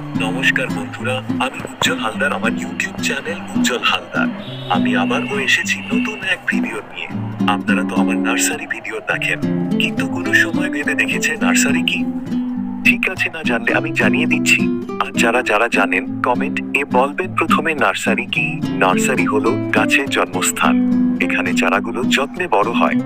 নমস্কার বন্ধুরা, আমি উজ্জ্বল হালদার, আমার ইউটিউব চ্যানেল উজ্জ্বল হালদার। আমি আবারও এসেছি নতুন এক ভিডিও নিয়ে। আপনারা তো আমার নার্সারি ভিডিও দেখেন। কিন্তু কোনো সময় ভেবে দেখেছে নার্সারি কি? ঠিক আছে না জানলে আমি জানিয়ে দিচ্ছি। আর যারা যারা জানেন কমেন্ট এ বলবেন প্রথমে নার্সারি কি? নার্সারি হলো গাছের জন্মস্থান। এখানে চারাগুলো যত্নে বড় হয়।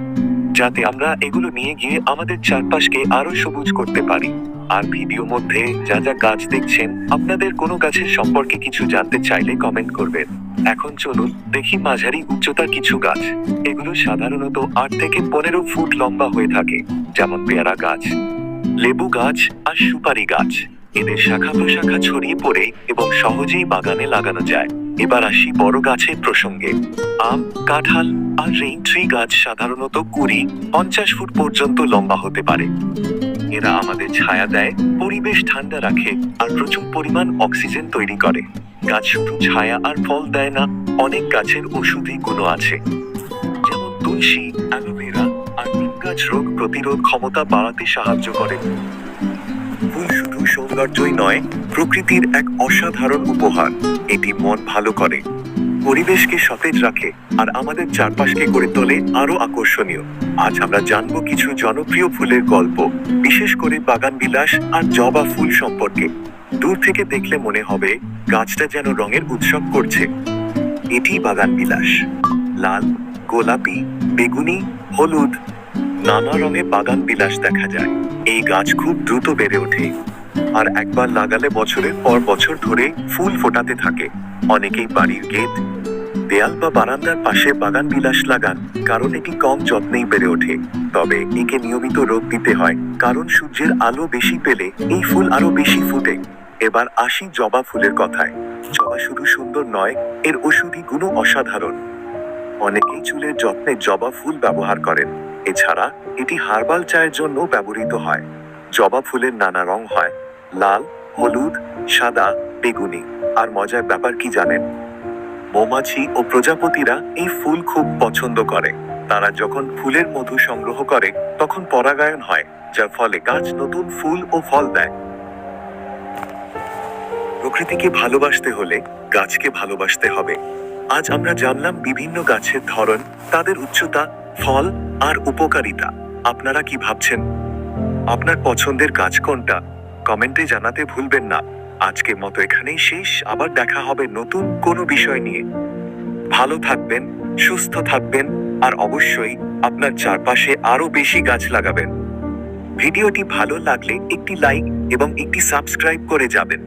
যাতে আমরা এগুলো নিয়ে গিয়ে আমাদের চারপাশকে আরও সবুজ করতে পারি। আর ভিডিও মধ্যে যা যা গাছ দেখছেন, আপনাদের কোনো গাছের সম্পর্কে কিছু জানতে চাইলে কমেন্ট করবেন। এখন চলুন দেখি মাঝারি উচ্চতার কিছু গাছ। এগুলো সাধারণত আট থেকে পনেরো ফুট লম্বা হয়ে থাকে, যেমন পেয়ারা গাছ, লেবু গাছ আর সুপারি গাছ। এদের শাখা প্রশাখা ছড়িয়ে পড়ে এবং সহজেই বাগানে লাগানো যায়। এবার আসি বড় গাছের প্রসঙ্গে। আম, কাঁঠাল আর রেইন ট্রি গাছ সাধারণত কুড়ি, পঞ্চাশ ফুট পর্যন্ত লম্বা হতে পারে। এরা আমাদের ছায়া দেয়, পরিবেশ ঠান্ডা রাখে আর প্রচুর পরিমাণ অক্সিজেন তৈরি করে। গাছ শুধু ছায়া আর ফল দেয় না, অনেক গাছের ওষুধি গুণ আছে। যেমন তুলসী, অ্যালোভেরা আর নিম গাছ রোগ প্রতিরোধ ক্ষমতা বাড়াতে সাহায্য করে। ফুল শুধু সৌন্দর্যই নয়, প্রকৃতির এক অসাধারণ উপহার। এটি মন ভালো করে। পরিবেশকে সতেজ রাখে আর আমাদের চারপাশকে করে তোলে আরও আকর্ষণীয়। আজ আমরা জানব কিছু জনপ্রিয় ফুলের গল্প, বিশেষ করে বাগান বিলাস আর জবা ফুল সম্পর্কে। দূর থেকে দেখলে মনে হবে গাছটা যেন রঙের উৎসব করছে। এটি বাগান বিলাস। লাল, গোলাপি, বেগুনি, হলুদ, নানা রঙে বাগান বিলাস দেখা যায়। এই গাছ খুব দ্রুত বেড়ে ওঠে আর একবার লাগালে বছরের পর বছর ধরে ফুল ফোটাতে থাকে। অনেকেই বাড়ির গেট, দেয়াল বা বারান্দার পাশে বাগান বিলাস লাগান, কারণ এটি কম যত্নেই বেড়ে ওঠে। তবে একে নিয়মিত রোদ দিতে হয়, কারণ সূর্যের আলো বেশি পেলে এই ফুল আরও বেশি ফুটে। এবার আসি জবা ফুলের কথায়। জবা শুধু সুন্দর নয়, এর ওষুধি গুণও অসাধারণ। অনেকেই চুলের যত্নে জবা ফুল ব্যবহার করেন। এছাড়া এটি হার্বাল চায়ের জন্য ব্যবহৃত হয়। জবা ফুলের নানা রং হয়, লাল, হলুদ, সাদা বেগুনি। আর মজার ব্যাপার কি জানেন? মৌমাছি ও প্রজাপতিরা এই ফুল খুব পছন্দ করে। তারা যখন ফুলের মধু সংগ্রহ করে, তখন পরাগায়ন হয়, যার ফলে গাছ নতুন ফুল ও ফল দেয়। প্রকৃতিকে ভালোবাসতে হলে গাছকে ভালোবাসতে হবে। আজ আমরা জানলাম বিভিন্ন গাছের ধরন, তাদের উচ্চতা, ফল আর উপকারিতা। আপনারা কি ভাবছেন? আপনার পছন্দের গাছ কোনটা? কমেন্টে জানাতে ভুলবেন না। আজকের মতো এখানেই শেষ। আবার দেখা হবে নতুন কোনো বিষয় নিয়ে। ভালো থাকবেন, সুস্থ থাকবেন, আর অবশ্যই আপনার চারপাশে আরও বেশি গাছ লাগাবেন। ভিডিওটি ভালো লাগলে একটি লাইক এবং একটি সাবস্ক্রাইব করে যাবেন।